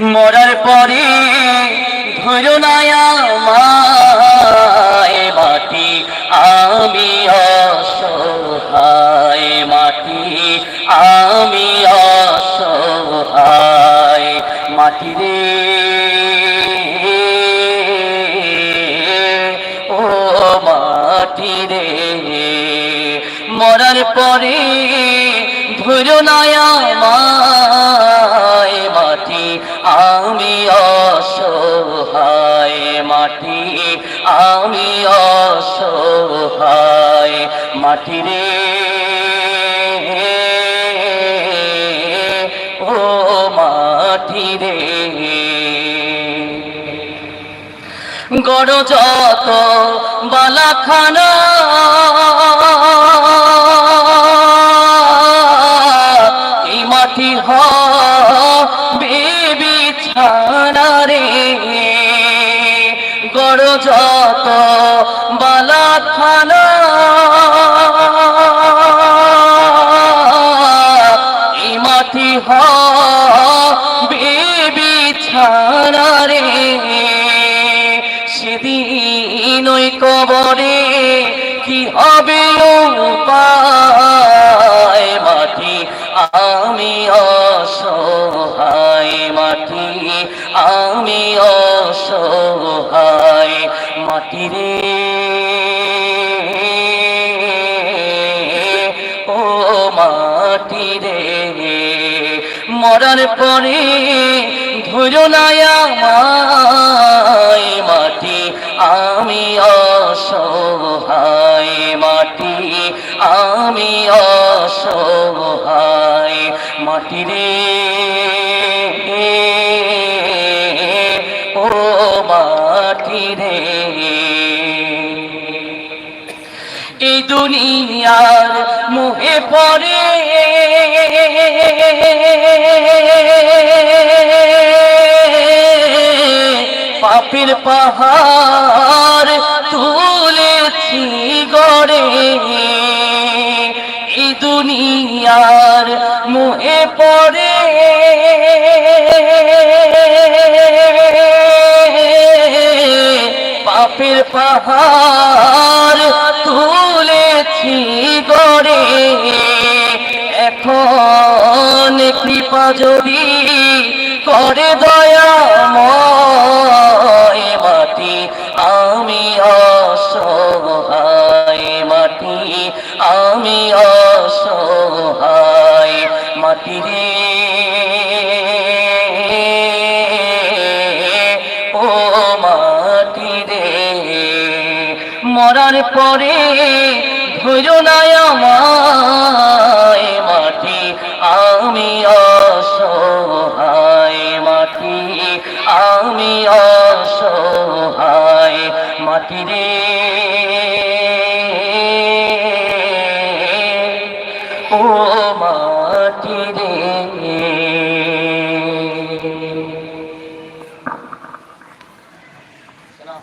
মরার পরে ধরো আমায়, মাটি আমি অসহায়, মাটি আমি অসহায়, মাটি রে। ও মাটি রে। মরার পরে ধরো মাটি আমি অসহায় মাটি আমি অসহায় মাটি রে। ও মাটি রে। গড় যত বালাখানা যত বালাখানা এই মাটি হবে ছাড়া রে। সেদিন ওই কবরে কি হবে উপায়? মাটি আমি অসহায়, মাটি আমি অসহায় মাটি রে। ও মাটি রে। মরার পরে ধরো না আমায় মাটি, আমি অসহায় মাটি, আমি অসহায় মাটি রে। ও মাটি রে এই দুনিয়ার মুহে পড়ে। পাপের পাহাড় তুলেছি গড়ে। পাহাড় তুলেছি গড়ে। এখন কৃপা যদি করে দয়াময় মরার পরে ভুজনায় আমায় মাটি, আমি অসহায় মাটি, আমি অসহায় মাটি রে। ও মাটি রে। السلام